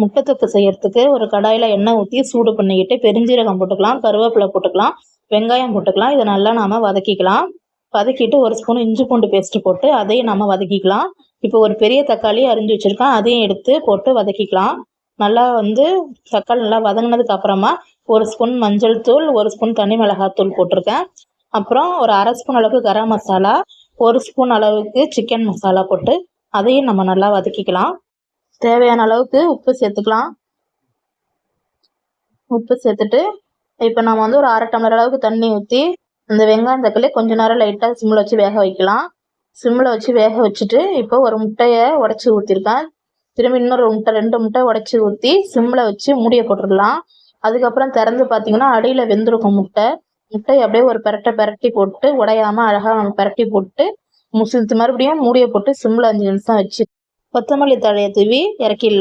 முட்டை தொக்கு செய்யறதுக்கு ஒரு கடாயில் எண்ணெய் ஊற்றி சூடு பண்ணிக்கிட்டு பெருஞ்சீரகம் போட்டுக்கலாம் கருவேப்பிலை போட்டுக்கலாம் வெங்காயம் போட்டுக்கலாம். இதை நல்லா நாம் வதக்கிக்கலாம். வதக்கிட்டு ஒரு ஸ்பூன் இஞ்சி பூண்டு பேஸ்ட்டு போட்டு அதையும் நம்ம வதக்கிக்கலாம். இப்போ ஒரு பெரிய தக்காளி அரிஞ்சு வச்சுருக்கேன் அதையும் எடுத்து போட்டு வதக்கிக்கலாம். நல்லா வந்து தக்காளி நல்லா வதங்கினதுக்கு அப்புறமா ஒரு ஸ்பூன் மஞ்சள் தூள் ஒரு ஸ்பூன் தனி மிளகாத்தூள் போட்டிருக்கேன். அப்புறம் ஒரு அரை ஸ்பூன் அளவுக்கு கரம் மசாலா ஒரு ஸ்பூன் அளவுக்கு சிக்கன் மசாலா போட்டு அதையும் நம்ம நல்லா வதக்கிக்கலாம். தேவையான அளவுக்கு உப்பு சேர்த்துக்கலாம். உப்பு சேர்த்துட்டு இப்போ நம்ம வந்து ஒரு அரை டம்ளர் அளவுக்கு தண்ணி ஊற்றி அந்த வெங்காயம் தக்காளி கொஞ்ச நேரம் லைட்டாக சிம்மில் வச்சு வேக வைக்கலாம். சிம்மில் வச்சு வேக வச்சுட்டு இப்போ ஒரு முட்டையை உடச்சி ஊற்றிருக்கேன் திரும்பி இன்னொரு முட்டை ரெண்டு முட்டை உடச்சி ஊற்றி சிம்மில் வச்சு மூடியை போட்டுடலாம். அதுக்கப்புறம் திறந்து பார்த்தீங்கன்னா அடியில் வெந்திருக்கும் முட்டை. முட்டையை அப்படியே ஒரு பெரட்டை பெரட்டி போட்டு உடையாமல் அழகாக நம்ம பெரட்டி போட்டு முசித்து மறுபடியும் மூடியை போட்டு சிம்மில் அஞ்சு நிமிஷம் வச்சு கொத்தமல்லி தழையை தூவி இறக்கிடலாம்.